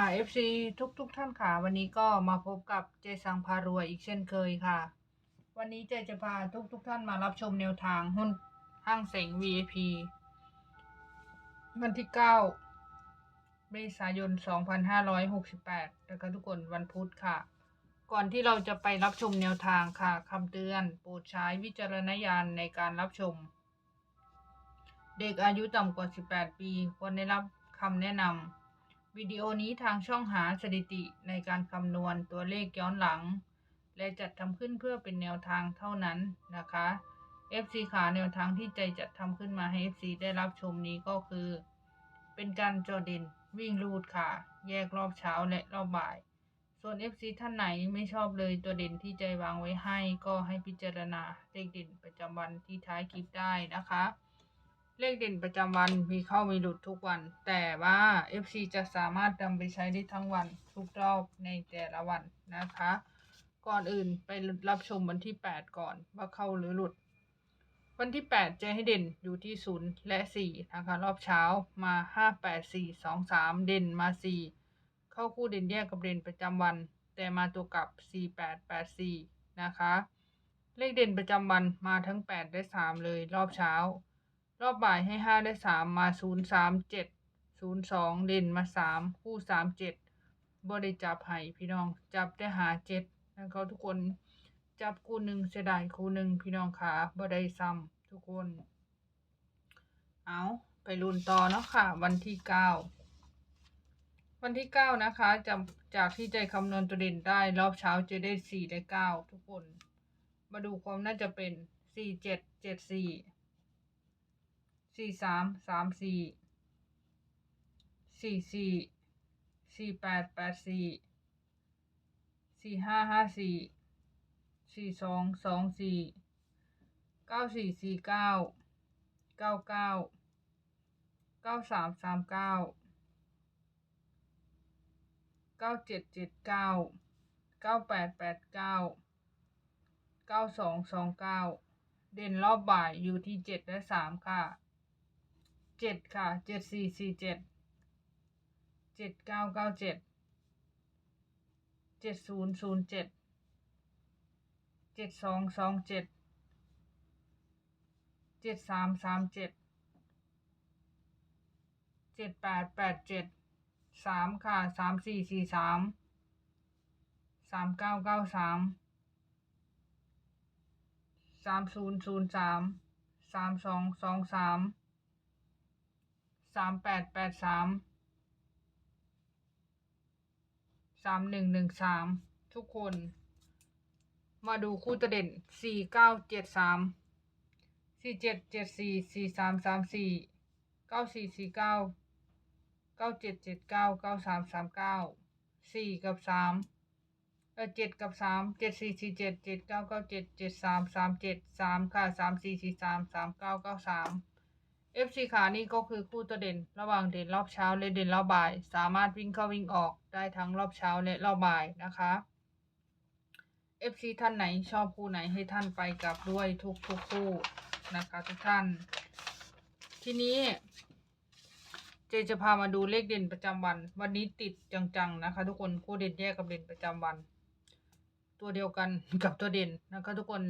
ค่ะ FC ทุกทุกๆท่านค่ะ วันนี้ก็มาพบกับเจสังพารวยอีกเช่นเคยค่ะ วันนี้เจจะพาทุกทุกๆท่านมารับชมแนวทางหุ้นห้างเสง VIP วันที่ 9 เมษายน 2568แล้วก็ทุกคนวันพุธค่ะ ก่อนที่เราจะไปรับชมแนวทางค่ะคำเตือนโปรดใช้วิจารณญาณในการรับชม เด็กอายุต่ำกว่า 18 ปีควรได้รับคำแนะนำ วิดีโอนี้ทางช่องหาสถิติในการคำนวณตัวเลขย้อนหลัง และจัดทำขึ้นเพื่อเป็นแนวทางเท่านั้นนะคะ FC ขาแนวทางที่ใจจัดทำขึ้นมาให้ FC ได้รับชมนี้ก็คือ เป็นการจอดินวิ่งรูดค่ะ แยกรอบเช้าและรอบบ่าย ส่วน FC ท่านไหนไม่ชอบเลยตัวเด่นที่ใจวางไว้ให้ ก็ให้พิจารณาเลขเด่นประจำวันที่ท้ายคลิปได้นะคะ เลขเด่นประจำวันมีเข้ามีหลุดทุกวัน แต่ว่า FC จะสามารถนำไปใช้ได้ทั้งวันทุกรอบในแต่ละวันนะคะ ก่อนอื่นไปรับชมวันที่ 8 ก่อนว่าเข้าหรือหลุด วันที่ 8 เจให้เด่นอยู่ที่ 0 และ 4 นะคะ รอบเช้ามา 5 8 4 2 3 เด่นมา 4 เข้าคู่เด่นแยกกับเด่นประจำวัน แต่มาตัวกลับ 4 8 8 4 นะคะ เลขเด่นประจำวันมาทั้ง 8 และ 3 เลยรอบเช้า รอบบ่ายให้ห้าได้สามมาศูนย์สามเจ็ดศูนย์สองเด่นมาสามคู่สามเจ็ดบริจับให้พี่น้องจับได้หาเจ็ดแล้วก็ทุกคนจับคู่หนึ่งเสียดายคู่หนึ่งพี่น้องขาบ่ได้ซ้ำทุกคน เอาไปลุ้นต่อเนาะค่ะ วันที่เก้าวันที่เก้านะคะจากจากที่ใจคำนวณตัวเด่นได้รอบเช้าจะได้สี่ได้เก้าทุกคน มาดูความน่าจะเป็นสี่เจ็ดเจ็ดสี่ สี่สามสามสี่สี่สี่สี่แปดแปดสี่สี่ห้าห้าสี่สี่สองสองสี่เก้าสี่สี่เก้าเก้าเก้าเก้าสามสามเก้าเก้าเจ็ดเจ็ดเก้าเก้าแปดแปดเก้าเก้าสองสองเก้าเด่นรอบบ่ายอยู่ที่เจ็ดและสามค่ะ เจ็ดค่ะเจ็ดสี่สี่เจ็ดเจ็ดเก้าเก้าเจ็ดเจ็ดศูนย์ศูนย์เจ็ดเจ็ดสองสองเจ็ดเจ็ดสามสามเจ็ดเจ็ดแปดแปดเจ็ดสามค่ะสามสี่สี่สามสามเก้าเก้าสามสามศูนย์ศูนย์สามสามสองสองสาม สามแปดแปดสามสามหนึ่งหนึ่งสามทุกคน มาดูคู่ตัวเด่นสี่เก้าเจ็ดสามสี่เจ็ดเจ็ดสี่สี่สามสามสี่เก้าสี่สี่เก้าเก้าเจ็ดเจ็ดเก้าเก้าสามสามเก้าสี่กับสามเออเจ็ดกับสามเจ็ดสี่สี่เจ็ดเจ็ดเก้าเก้าเจ็ดเจ็ดสามสามเจ็ดสามค่ะสามสี่สี่สามสามเก้าเก้าสาม FC ขานี่ก็คือคู่ตัวเด่น ระหว่างเด่นรอบเช้าและเด่นรอบบ่าย สามารถวิ่งเข้าวิ่งออกได้ทั้งรอบเช้าและรอบบ่ายนะคะ FC ท่านไหนชอบคู่ไหนให้ท่านไปกับด้วยทุกทุกคู่นะคะทุกท่าน ทีนี้เจจะพามาดูเลขเด่นประจำวัน วันนี้ติดจังๆนะคะ ทุกคนคู่เด่นแยกกับเด่นประจำวัน ตัวเดียวกันกับตัวเด่นนะคะ ทุกคน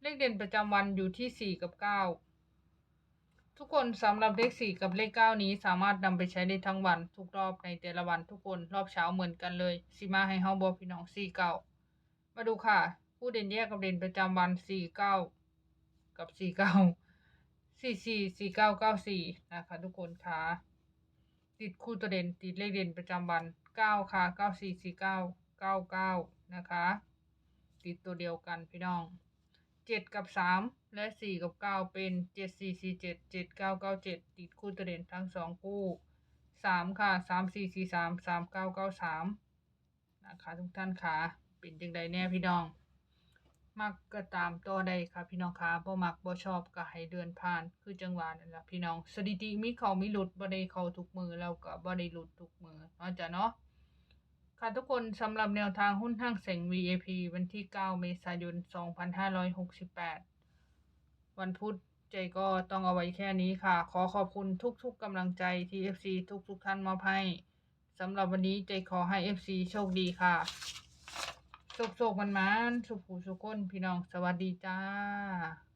เลขเด่นประจำวันอยู่ที่สี่กับเก้า ทุกคนสำหรับเลขสี่กับเลขเก้านี้สามารถนำไปใช้ได้ทั้งวันทุกรอบในแต่ละวันทุกคนรอบเช้าเหมือนกันเลยสีมาให้เฮาบอพี่น้องสี่เก้ามาดูค่ะ ผู้เด่นแยกกับเด่นประจำวันสี่เก้ากับสี่เก้าสี่สี่สี่เก้าเก้าสี่นะคะทุกคนค่ะติดคู่ตัวเด่นติดเลขเด่นประจำวันเก้าค่ะเก้าสี่สี่เก้าเก้าเก้านะคะ ติดตัวเดียวกันพี่น้อง เจ็ดกับสามและสี่กับเก้าเป็นเจ็ดสี่สี่เจ็ดเจ็ดเก้าเก้าเจ็ดติดคู่ตัวเด่นทั้งสองคู่สามค่ะสามสี่สี่สามสามเก้าเก้าสามนะคะทุกท่านค่ะเป็นจังใดแน่พี่น้อง มักก็ตามต่อได้ค่ะพี่น้องค่ะบ่มักบ่ชอบก็ให้เดินผ่านคือจังหวะนั่นแหละพี่น้องสถิติมีเขามีหลุดบ่ได้เขาทุกมือแล้วก็บ่ได้หลุดทุกมือเนาะจ้ะเนาะ ค่ะทุกคนสำหรับแนวทางหุ้นห้างเสง VAP วันที่ 9 เมษายน 2568 วันพุธใจก็ต้องเอาไว้แค่นี้ค่ะ ขอขอบคุณทุกๆกำลังใจที่ FC ทุกๆท่านมอบให้สำหรับวันนี้ใจขอให้ FC โชคดีค่ะโชคโชคมันมันสุขหูสุขคนพี่น้องสวัสดีจ้า